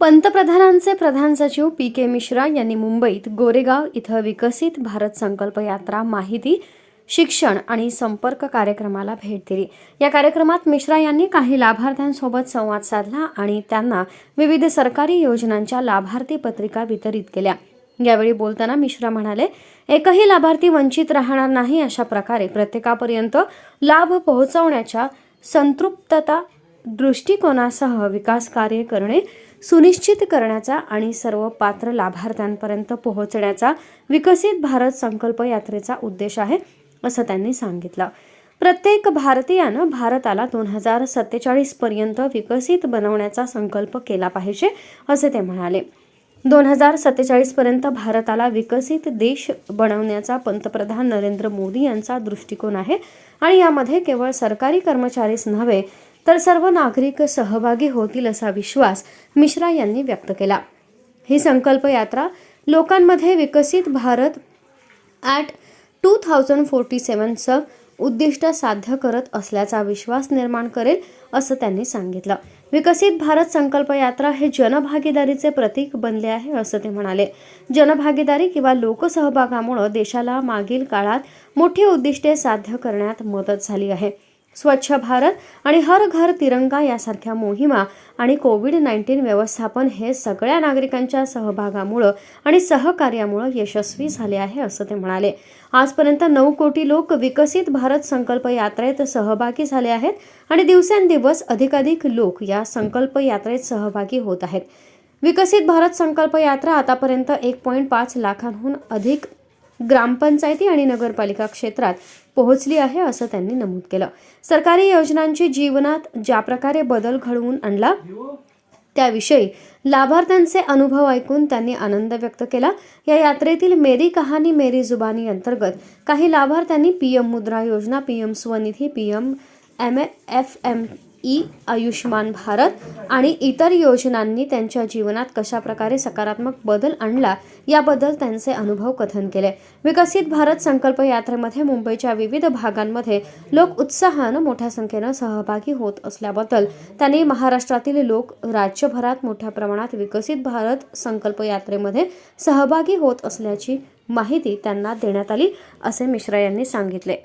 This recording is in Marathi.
पंतप्रधानांचे प्रधान सचिव पी के मिश्रा यांनी मुंबईत गोरेगाव इथं विकसित भारत संकल्प यात्रा माहिती शिक्षण आणि संपर्क कार्यक्रमाला भेट दिली. या कार्यक्रमात मिश्रा यांनी काही लाभार्थ्यांसोबत संवाद साधला आणि त्यांना विविध सरकारी योजनांच्या लाभार्थी पत्रिका वितरित केल्या. यावेळी बोलताना मिश्रा म्हणाले एकही लाभार्थी वंचित राहणार नाही अशा प्रकारे प्रत्येकापर्यंत लाभ पोहोचवण्याच्या संतृप्तता दृष्टिकोनासह विकास कार्य करणे सुनिश्चित करण्याचा आणि सर्व पात्र लाभार्थ्यांपर्यंत पोहोचण्याचा विकसित भारत संकल्प यात्रेचा उद्देश आहे असं त्यांनी सांगितलं. प्रत्येक भारतीयानं भारताला दोन हजार सत्तेचाळीस पर्यंत विकसित बनवण्याचा संकल्प केला पाहिजे असे ते म्हणाले. दोन हजार सत्तेचाळीस पर्यंत भारताला विकसित देश बनवण्याचा पंतप्रधान नरेंद्र मोदी यांचा दृष्टिकोन आहे आणि यामध्ये केवळ सरकारी कर्मचारीच नव्हे तर सर्व नागरिक सहभागी होतील असा विश्वास मिश्रा यांनी व्यक्त केला. ही संकल्प यात्रा लोकांमध्ये विकसित Bharat at two thousand forty सेवनचं उद्दिष्ट साध्य करत असल्याचा विश्वास निर्माण करेल असं त्यांनी सांगितलं. विकसित भारत संकल्प यात्रा हे जनभागीदारीचे प्रतीक बनले आहे असं ते म्हणाले. जनभागीदारी किंवा लोकसहभागामुळं देशाला मागील काळात मोठी उद्दिष्टे साध्य करण्यात मदत झाली आहे. स्वच्छ भारत आणि हर घर तिरंगा यासारख्या मोहिमा आणि कोविड नाईन्टीन व्यवस्थापन हे सगळ्या नागरिकांच्या सहभागामुळं आणि सहकार्यामुळं यशस्वी झाले आहे असं ते म्हणाले. आजपर्यंत नऊ कोटी लोक विकसित भारत संकल्प यात्रेत सहभागी झाले आहेत आणि दिवसेंदिवस अधिकाधिक लोक या संकल्प यात्रेत सहभागी होत आहेत. विकसित भारत संकल्प यात्रा आतापर्यंत एक पॉईंट पाच लाखांहून अधिक ग्रामपंचायती आणि नगरपालिका क्षेत्रात पोहोचली आहे असं त्यांनी नमूद केलं. सरकारी योजनांची जीवनात ज्या प्रकारे बदल घडवून आणला त्याविषयी लाभार्थ्यांचे अनुभव ऐकून त्यांनी आनंद व्यक्त केला. या यात्रेतील मेरी कहाणी मेरी जुबानी अंतर्गत काही लाभार्थ्यांनी PM Mudra Yojana PM Svanidhi PM M F M E Ayushman Bharat आणि इतर योजनांनी त्यांच्या जीवनात कशा प्रकारे सकारात्मक बदल आणला याबद्दल त्यांचे अनुभव कथन केले. विकसित भारत संकल्प यात्रेमध्ये मुंबईच्या विविध भागांमध्ये लोक उत्साहानं मोठ्या संख्येनं सहभागी होत असल्याबद्दल त्यांनी महाराष्ट्रातील लोक राज्यभरात मोठ्या प्रमाणात विकसित भारत संकल्प यात्रेमध्ये सहभागी होत असल्याची माहिती त्यांना देण्यात आली असे मिश्रा यांनी सांगितले.